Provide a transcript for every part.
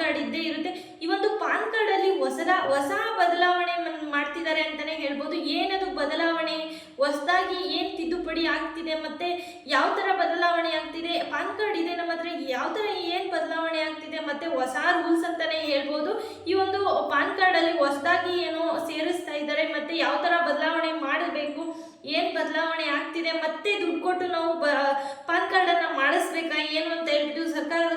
Card ಇದ್ದೇ ಇರುತ್ತೆ. ಈ ಒಂದು ಪಾನ್ ಕಾರ್ಡಲ್ಲಿ ಹೊಸದ, ಹೊಸ ಬದಲಾವಣೆ ಮಾಡ್ತಿದ್ದಾರೆ ಅಂತಾನೆ ಹೇಳ್ಬೋದು. ಏನದು ಬದಲಾವಣೆ? ಹೊಸದಾಗಿ ಏನು ತಿದ್ದುಪಡಿ ಆಗ್ತಿದೆ ಮತ್ತೆ ಯಾವ ಥರ ಬದಲಾವಣೆ ಆಗ್ತಿದೆ? ಪಾನ್ ಕಾರ್ಡ್ ಇದೆ ನಮ್ಮ ಹತ್ರ, ಯಾವ ಥರ ಏನು ಬದಲಾವಣೆ ಆಗ್ತಿದೆ ಮತ್ತೆ ಹೊಸ ರೂಲ್ಸ್ ಅಂತಾನೆ ಹೇಳ್ಬೋದು. ಈ ಒಂದು ಪಾನ್ ಕಾರ್ಡಲ್ಲಿ ಹೊಸದಾಗಿ ಏನೋ ಸೇರಿಸ್ತಾ ಇದ್ದಾರೆ, ಮತ್ತೆ ಯಾವ ಥರ ಬದಲಾವಣೆ ಮಾಡಬೇಕು? ಏನು ಬದಲಾವಣೆ ಆಗ್ತಿದೆ? ಮತ್ತೆ ದುಡ್ಡು ಕೊಟ್ಟು ನಾವು ಪಾನ್ ಕಾರ್ಡನ್ನು ಮಾಡಿಸ್ಬೇಕಾ, ಏನು ಅಂತ ಹೇಳ್ಬಿಟ್ಟು ಸರ್ಕಾರದ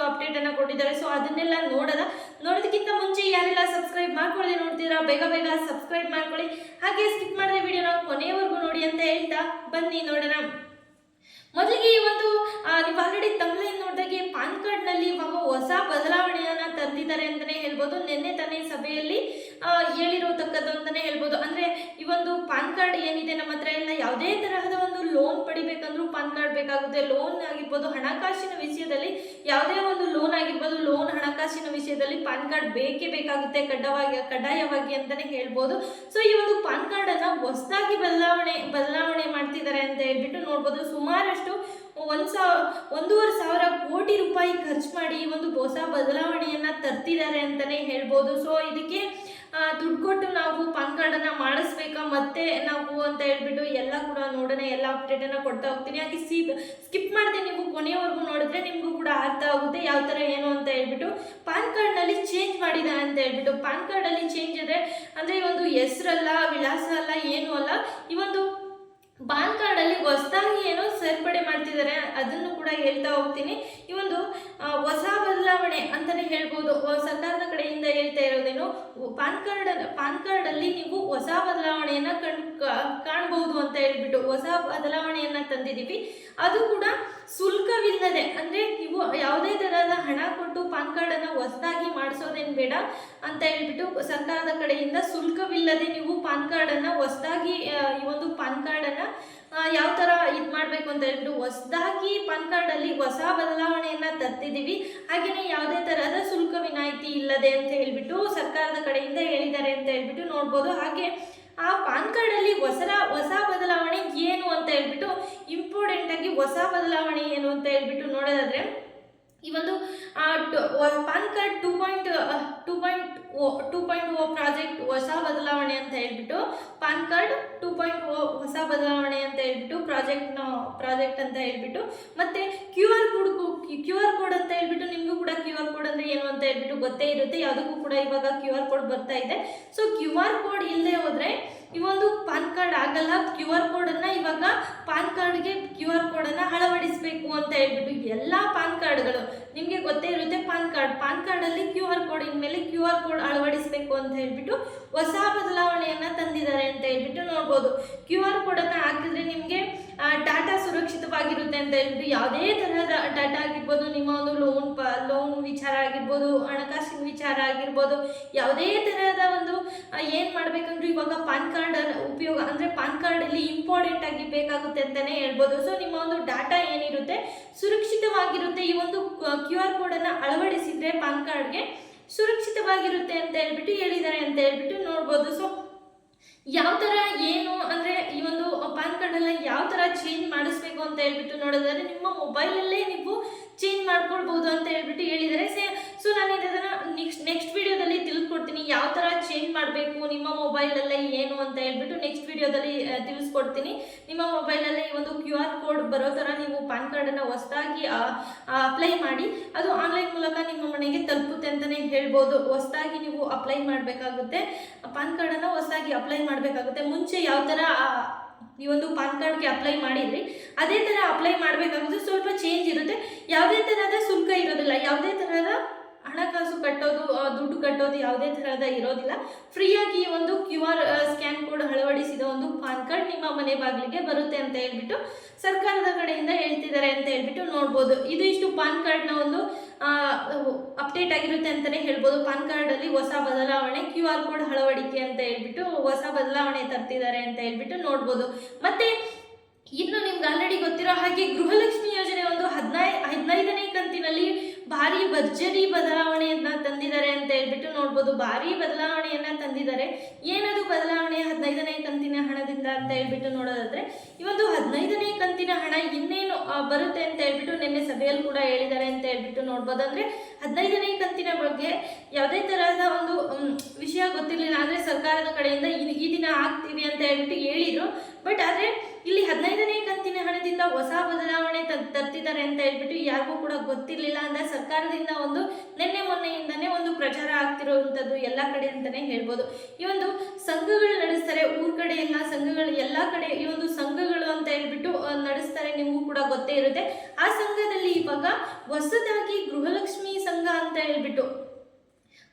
ಕಡೆಯಿಂದ ಅಪ್ಡೇಟ್ ಅನ್ನ ಕೊಟ್ಟಿದ್ದಾರೆ. ಸೊ ಅದನ್ನೆಲ್ಲ ನೋಡೋಣ. ನೋಡೋದಕ್ಕಿಂತ ಮುಂಚೆ ಯಾರೆಲ್ಲ ಸಬ್ಸ್ಕ್ರೈಬ್ ಮಾಡ್ಕೊಳ್ಳಿ ನೋಡ್ತೀರಾ ಬೇಗ ಬೇಗ ಸಬ್ಸ್ಕ್ರೈಬ್ ಮಾಡ್ಕೊಳ್ಳಿ. ಹಾಗೆ ಸ್ಕಿಪ್ ಮಾಡಿದ್ರೆ ವಿಡಿಯೋನ ಕೊನೆಯವರೆಗೂ ನೋಡಿ ಅಂತ ಹೇಳ್ತಾ ಬನ್ನಿ, ನೋಡೋಣ. ಮೊದಲಿಗೆ ಈ ಒಂದು ನೀವು ಆಲ್ರೆಡಿ ತಮಿಳಿನ ನೋಡಿದಾಗೆ ಪಾನ್ ಕಾರ್ಡ್ನಲ್ಲಿ ಇವಾಗ ಹೊಸ ಬದಲಾವಣೆಯನ್ನ ತಂದಿದ್ದಾರೆ ಅಂತಾನೆ ಹೇಳ್ಬೋದು. ನಿನ್ನೆ ತಾನೇ ಸಭೆಯಲ್ಲಿ ಹೇಳಿರೋ ಹೇಳಿರೋತಕ್ಕದ್ದು ಅಂತಾನೆ ಹೇಳ್ಬೋದು. ಅಂದ್ರೆ ಈ ಒಂದು ಪಾನ್ ಕಾರ್ಡ್ ಏನಿದೆ ನಮ್ಮ ಹತ್ರ ಎಲ್ಲ ಯಾವುದೇ ತರಹದ ಒಂದು ಲೋನ್ ಪಡಿಬೇಕಂದ್ರೂ ಪಾನ್ ಕಾರ್ಡ್ ಬೇಕಾಗುತ್ತೆ. ಲೋನ್ ಆಗಿರ್ಬೋದು ಹಣಕಾಸಿನ ವಿಷಯದಲ್ಲಿ ಯಾವುದೇ ಒಂದು ಲೋನ್ ಆಗಿರ್ಬೋದು ಲೋನ್ ಹಣಕಾಸಿನ ವಿಷಯದಲ್ಲಿ ಪಾನ್ ಕಾರ್ಡ್ ಬೇಕೇ ಬೇಕಾಗುತ್ತೆ. ಕಡ್ಡಾಯವಾಗಿ ಕಡ್ಡಾಯವಾಗಿ ಅಂತಾನೆ ಹೇಳ್ಬೋದು. ಸೊ ಈ ಒಂದು ಪಾನ್ ಕಾರ್ಡನ್ನು ಹೊಸದಾಗಿ ಬದಲಾವಣೆ ಬದಲಾವಣೆ ಮಾಡ್ತಿದ್ದಾರೆ ಅಂತ ಹೇಳ್ಬಿಟ್ಟು ನೋಡ್ಬೋದು. ಸುಮಾರಷ್ಟು ಒಂದು ಸಾವಿರ ಒಂದೂವರೆ ಸಾವಿರ ಕೋಟಿ ರೂಪಾಯಿ ಖರ್ಚು ಮಾಡಿ ಈ ಒಂದು ಹೊಸ ಬದಲಾವಣೆಯನ್ನು ತರ್ತಿದ್ದಾರೆ ಅಂತಾನೆ ಹೇಳ್ಬೋದು. ಸೊ ಇದಕ್ಕೆ ದುಡ್ಡು ಕೊಟ್ಟು ನಾವು ಪಾನ್ ಕಾರ್ಡನ್ನು ಮಾಡಿಸ್ಬೇಕಾ? ಮತ್ತೆ ನಾವು ಅಂತ ಹೇಳ್ಬಿಟ್ಟು ಎಲ್ಲ ಕೂಡ ನೋಡೋಣ, ಎಲ್ಲ ಅಪ್ಡೇಟನ್ನು ಕೊಡ್ತಾ ಹೋಗ್ತೀನಿ. ಹಾಗೆ ಸಿ ಸ್ಕಿಪ್ ಮಾಡಿದೆ ನೀವು ಕೊನೆಯವರೆಗೂ ನೋಡಿದ್ರೆ ನಿಮಗೂ ಕೂಡ ಅರ್ಥ ಆಗುತ್ತೆ ಯಾವ ಥರ ಏನು ಅಂತ ಹೇಳ್ಬಿಟ್ಟು. ಪಾನ್ ಕಾರ್ಡ್ನಲ್ಲಿ ಚೇಂಜ್ ಮಾಡಿದ್ದಾರೆ ಅಂತ ಹೇಳ್ಬಿಟ್ಟು. ಪಾನ್ ಕಾರ್ಡಲ್ಲಿ ಚೇಂಜ್ ಇದೆ ಅಂದರೆ ಈ ಒಂದು ಹೆಸರಲ್ಲ, ವಿಳಾಸ ಅಲ್ಲ, ಏನೂ ಅಲ್ಲ, ಈ ಒಂದು ಪಾನ್ ಕಾರ್ಡಲ್ಲಿ ಹೊಸದಾಗಿ ಏನೋ ಸೇರ್ಪಡೆ ಮಾಡ್ತಿದ್ದಾರೆ ಅದನ್ನು ಕೂಡ ಹೇಳ್ತಾ ಹೋಗ್ತೀನಿ. ಈ ಒಂದು ಹೊಸ ಬದಲಾವಣೆ ಅಂತಲೇ ಹೇಳ್ಬೋದು. ಸರ್ಕಾರದ ಪಾನ್ ಕಾರ್ಡ್ ಪಾನ್ ಕಾರ್ಡಲ್ಲಿ ನೀವು ಹೊಸ ಬದಲಾವಣೆಯನ್ನು ಕಂಡು ಕಾಣಬಹುದು ಅಂತ ಹೇಳ್ಬಿಟ್ಟು ಹೊಸ ಬದಲಾವಣೆಯನ್ನು ತಂದಿದ್ದೀವಿ. ಅದು ಕೂಡ ಶುಲ್ಕವಿಲ್ಲದೆ, ಅಂದರೆ ನೀವು ಯಾವುದೇ ಥರದ ಹಣ ಕೊಟ್ಟು ಪಾನ್ ಕಾರ್ಡನ್ನು ಹೊಸದಾಗಿ ಮಾಡಿಸೋದೇನು ಬೇಡ ಅಂತ ಹೇಳ್ಬಿಟ್ಟು ಸರ್ಕಾರದ ಕಡೆಯಿಂದ ಶುಲ್ಕವಿಲ್ಲದೆ ನೀವು ಪಾನ್ ಕಾರ್ಡನ್ನು ಹೊಸದಾಗಿ ಈ ಒಂದು ಪಾನ್ ಕಾರ್ಡನ್ನು ಯಾವ ಥರ ಇದು ಮಾಡಬೇಕು ಅಂತ ಹೇಳ್ಬಿಟ್ಟು ಹೊಸದಾಗಿ ಪಾನ್ ಕಾರ್ಡಲ್ಲಿ ಹೊಸ ಬದಲಾವಣೆಯನ್ನು ತರ್ತಿದ್ದೀವಿ. ಹಾಗೆಯೇ ಯಾವುದೇ ಥರದ ಶುಲ್ಕ ವಿನಾಯಿತಿ ಇಲ್ಲದೆ ಅಂತ ಹೇಳ್ಬಿಟ್ಟು ಸರ್ಕಾರದ ಕಡೆಯಿಂದ ಹೇಳಿದ್ದಾರೆ ಅಂತ ಹೇಳ್ಬಿಟ್ಟು ನೋಡ್ಬೋದು. ಹಾಗೆ ಆ ಪಾನ್ ಕಾರ್ಡಲ್ಲಿ ಹೊಸ ಹೊಸ ಬದಲಾವಣೆ ಏನು ಅಂತ ಹೇಳ್ಬಿಟ್ಟು ಇಂಪಾರ್ಟೆಂಟ್ ಆಗಿ ಹೊಸ ಬದಲಾವಣೆ ಏನು ಅಂತ ಹೇಳ್ಬಿಟ್ಟು ನೋಡೋದಾದ್ರೆ ಈ ಒಂದು PAN card two point two point O, two point O project ಹೊಸ ಬದಲಾವಣೆ ಅಂತ ಹೇಳ್ಬಿಟ್ಟು, PAN card two point O ಹೊಸ ಬದಲಾವಣೆ ಅಂತ ಹೇಳ್ಬಿಟ್ಟು, ಪ್ರಾಜೆಕ್ಟ್ನ, ಪ್ರಾಜೆಕ್ಟ್ ಅಂತ ಹೇಳ್ಬಿಟ್ಟು, ಮತ್ತೆ QR R code Q R code ಅಂತ ಹೇಳ್ಬಿಟ್ಟು, ನಿಮಗೂ ಕೂಡ ಕ್ಯೂ ಆರ್ ಕೋಡ್ ಅಂದರೆ ಏನು ಅಂತ ಹೇಳ್ಬಿಟ್ಟು ಗೊತ್ತೇ ಇರುತ್ತೆ. ಯಾವುದಕ್ಕೂ ಕೂಡ ಇವಾಗ ಕ್ಯೂ ಆರ್ ಕೋಡ್ ಬರ್ತಾ ಇದೆ. ಸೊ, ಕ್ಯೂ ಆರ್ ಕೋಡ್ ಇಲ್ಲದೆ ಹೋದರೆ ಈ ಒಂದು ಪಾನ್ ಕಾರ್ಡ್ ಆಗಲ್ಲ, ಕ್ಯೂ ಆರ್ ಕೋಡನ್ನು ಇವಾಗ ಪಾನ್ ಕಾರ್ಡ್ಗೆ ಕ್ಯೂ ಆರ್ ಕೋಡನ್ನು ಅಳವಡಿಸಬೇಕು ಅಂತ ಹೇಳ್ಬಿಟ್ಟು ಎಲ್ಲ ಪಾನ್ ಕಾರ್ಡ್ಗಳು. ನಿಮಗೆ ಗೊತ್ತೇ ಇರುತ್ತೆ ಪಾನ್ ಕಾರ್ಡ್. ಪಾನ್ ಕಾರ್ಡಲ್ಲಿ ಕ್ಯೂ ಆರ್ ಕೋಡ್ ಇನ್ಮೇಲೆ ಕ್ಯೂ ಆರ್ ಕೋಡ್ ಅಳವಡಿಸಬೇಕು ಅಂತ ಹೇಳ್ಬಿಟ್ಟು ಹೊಸ ಬದಲಾವಣೆಯನ್ನು ತಂದಿದ್ದಾರೆ ಅಂತ ಹೇಳ್ಬಿಟ್ಟು ನೋಡ್ಬೋದು. ಕ್ಯೂ ಆರ್ ಕೋಡನ್ನು ಹಾಕಿದ್ರೆ ನಿಮಗೆ ಡಾಟಾ ಸುರಕ್ಷಿತವಾಗಿರುತ್ತೆ ಅಂತ ಹೇಳ್ಬಿಟ್ಟು ಯಾವುದೇ ತರಹದ ಡಾಟಾ ಆಗಿರ್ಬೋದು, ನಿಮ್ಮ ಒಂದು ಲೋನ್ ಪ ವಿಚಾರ ಆಗಿರ್ಬೋದು, ಹಣಕಾಸಿನ ವಿಚಾರ ಆಗಿರ್ಬೋದು, ಯಾವುದೇ ತರಹದ ಒಂದು ಏನು ಮಾಡಬೇಕಂದ್ರೂ ಇವಾಗ ಪಾನ್ ಕಾರ್ಡ್ ಉಪಯೋಗ, ಅಂದರೆ ಪಾನ್ ಕಾರ್ಡಲ್ಲಿ ಇಂಪಾರ್ಟೆಂಟ್ ಆಗಿ ಬೇಕಾಗುತ್ತೆ ಅಂತಲೇ ಹೇಳ್ಬೋದು. ಸೊ ನಿಮ್ಮ ಒಂದು ಡಾಟಾ ಏನಿರುತ್ತೆ, ಸುರಕ್ಷಿತವಾಗಿರುತ್ತೆ. ಈ ಒಂದು ಕ್ಯೂ ಆರ್ ಕೋಡನ್ನು ಅಳವಡಿಸಿದರೆ ಪಾನ್ ಕಾರ್ಡ್ಗೆ ಸುರಕ್ಷಿತವಾಗಿರುತ್ತೆ ಅಂತ ಹೇಳ್ಬಿಟ್ಟು ಹೇಳಿದ್ದಾರೆ ಅಂತ ಹೇಳ್ಬಿಟ್ಟು ನೋಡ್ಬೋದು. ಸೊ ಯಾವ ಥರ ಏನು, ಅಂದರೆ ಈ ಒಂದು ಪಾನ್ ಕಾರ್ಡನ್ನು ಯಾವ ಥರ ಚೇಂಜ್ ಮಾಡಿಸ್ಬೇಕು ಅಂತ ಹೇಳ್ಬಿಟ್ಟು ನೋಡೋದಾದ್ರೆ ನಿಮ್ಮ ಮೊಬೈಲಲ್ಲೇ ನೀವು ಚೇಂಜ್ ಮಾಡ್ಕೊಳ್ಬೋದು ಅಂತ ಹೇಳ್ಬಿಟ್ಟು ಸೇ ಸೊ ನಾನು ಇದನ್ನು ನೆಕ್ಸ್ಟ್ ನೆಕ್ಸ್ಟ್ ವಿಡಿಯೋದಲ್ಲಿ ತಿಳಿಸ್ಕೊಡ್ತೀನಿ ಯಾವ ಥರ ಚೇಂಜ್ ಮಾಡಬೇಕು, ನಿಮ್ಮ ಮೊಬೈಲಲ್ಲೇ ಏನು ಅಂತ ಹೇಳ್ಬಿಟ್ಟು ನೆಕ್ಸ್ಟ್ ವಿಡಿಯೋದಲ್ಲಿ ತಿಳಿಸ್ಕೊಡ್ತೀನಿ. ನಿಮ್ಮ ಮೊಬೈಲಲ್ಲೇ ಈ ಒಂದು ಕ್ಯೂ ಆರ್ ಕೋಡ್ ಬರೋ ಥರ ನೀವು ಪಾನ್ ಕಾರ್ಡನ್ನು ಹೊಸದಾಗಿ ಅಪ್ಲೈ ಮಾಡಿ. ಅದು ಆನ್ಲೈನ್ ಮೂಲಕ ನಿಮ್ಮ ಮನೆಗೆ ತಲುಪುತ್ತೆ ಅಂತಲೇ ಹೇಳ್ಬೋದು. ಹೊಸದಾಗಿ ನೀವು ಅಪ್ಲೈ ಮಾಡಬೇಕಾಗುತ್ತೆ. ಪಾನ್ ಕಾರ್ಡನ್ನು ಹೊಸದಾಗಿ ಅಪ್ಲೈ ಮಾಡಬೇಕಾಗುತ್ತೆ. ಮುಂಚೆ ಯಾವ ಥರ ಈ ಒಂದು ಪಾನ್ ಕಾರ್ಡ್ಗೆ ಅಪ್ಲೈ ಮಾಡಿದ್ರಿ, ಅದೇ ಥರ ಅಪ್ಲೈ ಮಾಡಬೇಕಾಗುತ್ತೆ. ಸ್ವಲ್ಪ ಚೇಂಜ್ ಇರುತ್ತೆ. ಯಾವುದೇ ಥರದ ಶುಲ್ಕ ಇರೋದಿಲ್ಲ. ಯಾವುದೇ ಥರದ ಹಣಕಾಸು ಕಟ್ಟೋದು ಆ, ದುಡ್ಡು ಕಟ್ಟೋದು ಯಾವುದೇ ಥರದ ಇರೋದಿಲ್ಲ. ಫ್ರೀಯಾಗಿ ಒಂದು ಕ್ಯೂ ಆರ್ ಸ್ಕ್ಯಾನ್ ಕೋಡ್ ಅಳವಡಿಸಿದ ಒಂದು ಪಾನ್ ಕಾರ್ಡ್ ನಿಮ್ಮ ಮನೆ ಬಾಗಿಲಿಗೆ ಬರುತ್ತೆ ಅಂತ ಹೇಳ್ಬಿಟ್ಟು ಸರ್ಕಾರದ ಕಡೆಯಿಂದ ಹೇಳ್ತಿದ್ದಾರೆ ಅಂತ ಹೇಳ್ಬಿಟ್ಟು ನೋಡ್ಬೋದು. ಇದು ಇಷ್ಟು ಪಾನ್ ಕಾರ್ಡ್ನ ಒಂದು ಅಪ್ಡೇಟ್ ಆಗಿರುತ್ತೆ ಅಂತಲೇ ಹೇಳ್ಬೋದು. ಪಾನ್ ಕಾರ್ಡಲ್ಲಿ ಹೊಸ ಬದಲಾವಣೆ, ಕ್ಯೂ ಆರ್ ಕೋಡ್ ಅಳವಡಿಕೆ ಅಂತ ಹೇಳ್ಬಿಟ್ಟು ಹೊಸ ಬದಲಾವಣೆ ತರ್ತಿದ್ದಾರೆ ಅಂತ ಹೇಳ್ಬಿಟ್ಟು ನೋಡ್ಬೋದು. ಮತ್ತೆ ಇನ್ನು ನಿಮ್ಗೆ ಆಲ್ರೆಡಿ ಗೊತ್ತಿರೋ ಹಾಗೆ ಗೃಹಲಕ್ಷ್ಮಿ ಯೋಜನೆ ಒಂದು ಹದಿನೈ, ಹದಿನೈದನೇ ಕಂತಿನಲ್ಲಿ ಭಾರಿ ಭಾರಿ ಭರ್ಜರಿ ಬದಲಾವಣೆಯನ್ನ ತಂದಿದ್ದಾರೆ ಅಂತ ಹೇಳ್ಬಿಟ್ಟು ನೋಡ್ಬೋದು. ಭಾರಿ ಬದಲಾವಣೆಯನ್ನ ತಂದಿದ್ದಾರೆ. ಏನದು ಬದಲಾವಣೆ? ಹದಿನೈದನೇ ಕಂತಿನ ಹಣದಿಂದ ಅಂತ ಹೇಳ್ಬಿಟ್ಟು ನೋಡೋದಾದ್ರೆ, ಈ ಒಂದು ಹದಿನೈದನೇ ಕಂತಿನ ಹಣ ಇನ್ನೇನು ಬರುತ್ತೆ ಅಂತ ಹೇಳ್ಬಿಟ್ಟು ನಿನ್ನೆ ಸಭೆಯಲ್ಲಿ ಕೂಡ ಹೇಳಿದ್ದಾರೆ ಅಂತ ಹೇಳ್ಬಿಟ್ಟು ನೋಡ್ಬೋದು. ಅಂದ್ರೆ, ಹದಿನೈದನೇ ಕಂತಿನ ಬಗ್ಗೆ ಯಾವುದೇ ತರಹದ ಒಂದು ವಿಷಯ ಗೊತ್ತಿರಲಿಲ್ಲ. ಅಂದ್ರೆ ಸರ್ಕಾರದ ಕಡೆಯಿಂದ ಈ ದಿನ ಆಗ್ತೀವಿ ಅಂತ ಹೇಳ್ಬಿಟ್ಟು ಹೇಳಿದ್ರು. ಬಟ್ ಆದ್ರೆ ಇಲ್ಲಿ ಹದಿನೈದನೇ ಕಂತಿನ ಹಣದಿಂದ ಹೊಸ ಬದಲಾವಣೆ ತರ್ತಿದ್ದಾರೆ ಅಂತ ಹೇಳ್ಬಿಟ್ಟು ಯಾರಿಗೂ ಕೂಡ ಗೊತ್ತಿರಲಿಲ್ಲ ಅಂದ್ರೆ ಸರ್ಕಾರದಿಂದ ಒಂದು ನಿನ್ನೆ ಮೊನ್ನೆಯಿಂದನೇ ಒಂದು ಪ್ರಚಾರ ಆಗ್ತಿರುವಂಥದ್ದು ಎಲ್ಲ ಕಡೆ ಅಂತಾನೆ ಹೇಳ್ಬೋದು. ಈ ಒಂದು ಸಂಘಗಳು ನಡೆಸ್ತಾರೆ, ಊರ್ ಕಡೆ ಎಲ್ಲ ಸಂಘಗಳು, ಎಲ್ಲ ಕಡೆ ಈ ಒಂದು ಸಂಘಗಳು ಅಂತ ಹೇಳ್ಬಿಟ್ಟು ನಡೆಸ್ತಾರೆ ನಿಮಗೂ ಕೂಡ ಗೊತ್ತೇ ಇರುತ್ತೆ. ಆ ಸಂಘದಲ್ಲಿ ಇವಾಗ ಹೊಸದಾಗಿ ಗೃಹಲಕ್ಷ್ಮಿ ಸಂಘ ಅಂತ ಹೇಳ್ಬಿಟ್ಟು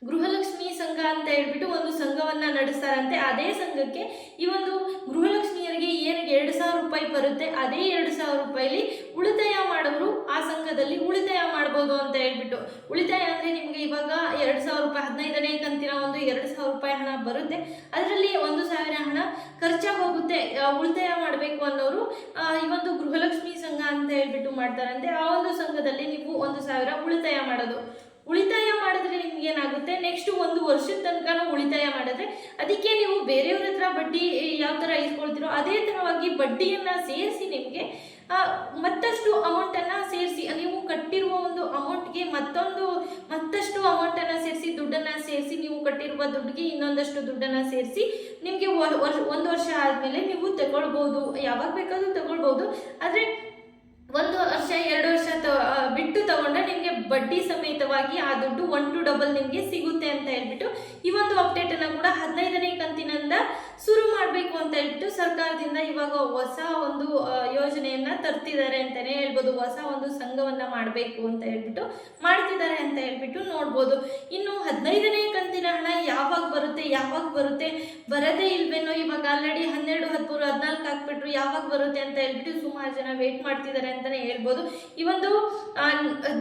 ಗೃಹಲಕ್ಷ್ಮಿ ಸಂಘ ಅಂತ ಹೇಳ್ಬಿಟ್ಟು ಒಂದು ಸಂಘವನ್ನ ನಡೆಸ್ತಾರಂತೆ. ಅದೇ ಸಂಘಕ್ಕೆ ಈ ಒಂದು ಗೃಹಲಕ್ಷ್ಮಿಯರಿಗೆ ಏನು ಎರಡು ಸಾವಿರ ರೂಪಾಯಿ ಬರುತ್ತೆ, ಅದೇ ಎರಡು ಸಾವಿರ ರೂಪಾಯಿಲಿ ಉಳಿತಾಯ ಮಾಡೋರು ಆ ಸಂಘದಲ್ಲಿ ಉಳಿತಾಯ ಮಾಡ್ಬೋದು ಅಂತ ಹೇಳ್ಬಿಟ್ಟು. ಉಳಿತಾಯ ಅಂದ್ರೆ ನಿಮಗೆ ಇವಾಗ ಎರಡು ಸಾವಿರ ರೂಪಾಯಿ, ಹದಿನೈದನೇ ಕಂತಿನ ಒಂದು ಎರಡು ಸಾವಿರ ರೂಪಾಯಿ ಹಣ ಬರುತ್ತೆ. ಅದರಲ್ಲಿ ಒಂದು ಸಾವಿರ ಹಣ ಖರ್ಚಾಗಿ ಹೋಗುತ್ತೆ ಉಳಿತಾಯ ಮಾಡಬೇಕು ಅನ್ನೋರು ಈ ಒಂದು ಗೃಹಲಕ್ಷ್ಮಿ ಸಂಘ ಅಂತ ಹೇಳ್ಬಿಟ್ಟು ಮಾಡ್ತಾರಂತೆ. ಆ ಒಂದು ಸಂಘದಲ್ಲಿ ನೀವು ಒಂದು ಸಾವಿರ ಉಳಿತಾಯ ಮಾಡೋದು ಉಳಿತಾಯ ಮಾಡಿದ್ರೆ ನಿಮ್ಗೆ ಏನಾಗುತ್ತೆ ನೆಕ್ಸ್ಟ್ ಒಂದು ವರ್ಷದ ತನಕ ಉಳಿತಾಯ ಮಾಡಿದ್ರೆ ಅದಕ್ಕೆ ನೀವು ಬೇರೆಯವ್ರ ಹತ್ರ ಬಡ್ಡಿ ಯಾವ ಥರ ಇಸ್ಕೊಳ್ತೀರೋ ಅದೇ ಥರವಾಗಿ ಬಡ್ಡಿಯನ್ನು ಸೇರಿಸಿ ನಿಮಗೆ ಮತ್ತಷ್ಟು ಅಮೌಂಟನ್ನು ಸೇರಿಸಿ, ನೀವು ಕಟ್ಟಿರುವ ಒಂದು ಅಮೌಂಟ್ಗೆ ಮತ್ತೊಂದು, ಮತ್ತಷ್ಟು ಅಮೌಂಟನ್ನು ಸೇರಿಸಿ, ದುಡ್ಡನ್ನು ಸೇರಿಸಿ, ನೀವು ಕಟ್ಟಿರುವ ದುಡ್ಡಿಗೆ ಇನ್ನೊಂದಷ್ಟು ದುಡ್ಡನ್ನು ಸೇರಿಸಿ, ನಿಮಗೆ ಒಂದು ವರ್ಷ ಆದಮೇಲೆ ನೀವು ತಗೊಳ್ಬೋದು. ಯಾವಾಗ ಬೇಕಾದರೂ ತಗೊಳ್ಬೋದು. ಆದರೆ ಒಂದು ವರ್ಷ, ಎರಡು ವರ್ಷ ಬಿಟ್ಟು ತಗೊಂಡ್ರೆ ನಿಮಗೆ ಬಡ್ಡಿ ಸಮೇತವಾಗಿ ಆ ದುಡ್ಡು ಒನ್ ಟು ಡಬಲ್ ನಿಮಗೆ ಸಿಗುತ್ತೆ ಅಂತ ಹೇಳ್ಬಿಟ್ಟು ಈ ಒಂದು ಅಪ್ಡೇಟನ್ನು ಕೂಡ ಹದಿನೈದನೇ ಕಂತಿನಿಂದ ಶುರು ಮಾಡಬೇಕು ಅಂತ ಹೇಳ್ಬಿಟ್ಟು ಸರ್ಕಾರದಿಂದ ಇವಾಗ ಹೊಸ ಒಂದು ಯೋಜನೆಯನ್ನ ತರ್ತಿದ್ದಾರೆ ಅಂತಾನೆ ಹೇಳ್ಬೋದು. ಹೊಸ ಒಂದು ಸಂಘವನ್ನ ಮಾಡಬೇಕು ಅಂತ ಹೇಳ್ಬಿಟ್ಟು ಮಾಡ್ತಿದ್ದಾರೆ ಅಂತ ಹೇಳ್ಬಿಟ್ಟು ನೋಡ್ಬೋದು. ಇನ್ನು ಹದಿನೈದನೇ ಹಣ ಯಾವಾಗ ಬರುತ್ತೆ ಯಾವಾಗ ಬರುತ್ತೆ, ಬರದೇ ಇಲ್ವೇನೋ ಇವಾಗ ಆಲ್ರೆಡಿ ಹನ್ನೆರಡು, ಹದಿಮೂರು, ಹದಿನಾಲ್ಕು ಹಾಕ್ಬಿಟ್ರು ಯಾವಾಗ ಬರುತ್ತೆ ಅಂತ ಹೇಳ್ಬಿಟ್ಟು ಸುಮಾರು ಜನ ವೇಟ್ ಮಾಡ್ತಿದ್ದಾರೆ ಅಂತಾನೆ ಹೇಳ್ಬೋದು. ಈ ಒಂದು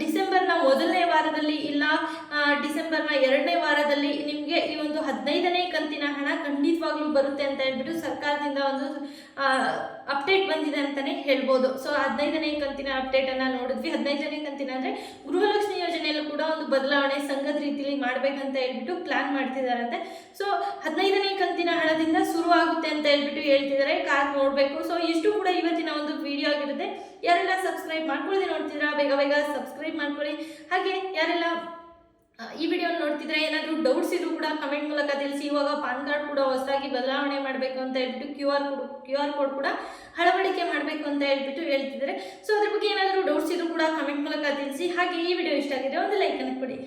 ಡಿಸೆಂಬರ್ನ ಮೊದಲನೇ ವಾರದಲ್ಲಿ ಇಲ್ಲ ಡಿಸೆಂಬರ್ನ ಎರಡನೇ ವಾರದಲ್ಲಿ ನಿಮಗೆ ಈ ಒಂದು ಹದಿನೈದನೇ ಕಂತಿನ ಹಣ ಖಂಡಿತವಾಗ್ಲೂ ಬರುತ್ತೆ ಅಂತ ಹೇಳ್ಬಿಟ್ಟು ಸರ್ಕಾರದಿಂದ ಒಂದು ಅಪ್ಡೇಟ್ ಬಂದಿದೆ ಅಂತಾನೆ ಹೇಳ್ಬೋದು. ಸೊ ಹದಿನೈದನೇ ಕಂತಿನ ಅಪ್ಡೇಟ್ ಅನ್ನ ನೋಡಿದ್ವಿ. ಹದಿನೈದನೇ ಕಂತಿನ ಅಂದ್ರೆ ಗೃಹಲಕ್ಷ್ಮಿ ಯೋಜನೆಯಲ್ಲೂ ಕೂಡ ಒಂದು ಬದಲಾವಣೆ ಸಂಘದ ರೀತಿಯಲ್ಲಿ ಮಾಡ್ಬೇಕಂತ ಹೇಳ್ಬಿಟ್ಟು ಪ್ಲಾನ್ ಮಾಡ್ತಿದಾರಂತೆ ಸೊ ಹದಿನೈದನೇ ಕಂತಿನ ಹಣದಿಂದ ಶುರು ಆಗುತ್ತೆ ಅಂತ ಹೇಳ್ಬಿಟ್ಟು ಹೇಳ್ತಿದ್ದಾರೆ. ಕಾರ್ ನೋಡಬೇಕು. ಸೊ ಇಷ್ಟು ಕೂಡ ಇವತ್ತಿನ ಒಂದು ವಿಡಿಯೋ ಆಗಿರುತ್ತೆ. ಯಾರೆಲ್ಲ ಸಬ್ಸ್ಕ್ರೈಬ್ ಮಾಡ್ಕೊಳ್ಳಿ ನೋಡ್ತಿದ್ರ ಬೇಗ ಬೇಗ ಸಬ್ಸ್ಕ್ರೈಬ್ ಮಾಡ್ಕೊಳ್ಳಿ. ಹಾಗೆ ಯಾರೆಲ್ಲ ಈ ವಿಡಿಯೋ ನೋಡ್ತಿದ್ರೆ ಏನಾದರೂ ಡೌಟ್ಸ್ ಇದ್ರು ಕೂಡ ಕಮೆಂಟ್ ಮೂಲಕ ತಿಳಿಸಿ. ಇವಾಗ ಪಾನ್ ಕಾರ್ಡ್ ಕೂಡ ಹೊಸದಾಗಿ ಬದಲಾವಣೆ ಮಾಡಬೇಕು ಅಂತ ಹೇಳ್ಬಿಟ್ಟು Q R code Q R code ಕೂಡ ಅಳವಡಿಕೆ ಮಾಡಬೇಕು ಅಂತ ಹೇಳ್ಬಿಟ್ಟು ಹೇಳ್ತಿದ್ದಾರೆ. ಸೊ ಅದ್ರ ಬಗ್ಗೆ ಏನಾದರೂ ಡೌಟ್ಸ್ ಇದ್ರು ಕೂಡ ಕಮೆಂಟ್ ಮೂಲಕ ತಿಳಿಸಿ. ಹಾಗೆ ಈ ವಿಡಿಯೋ ಇಷ್ಟ ಆಗಿದೆ ಒಂದು ಲೈಕ್ ಅನ್ನು ಕೊಡಿ.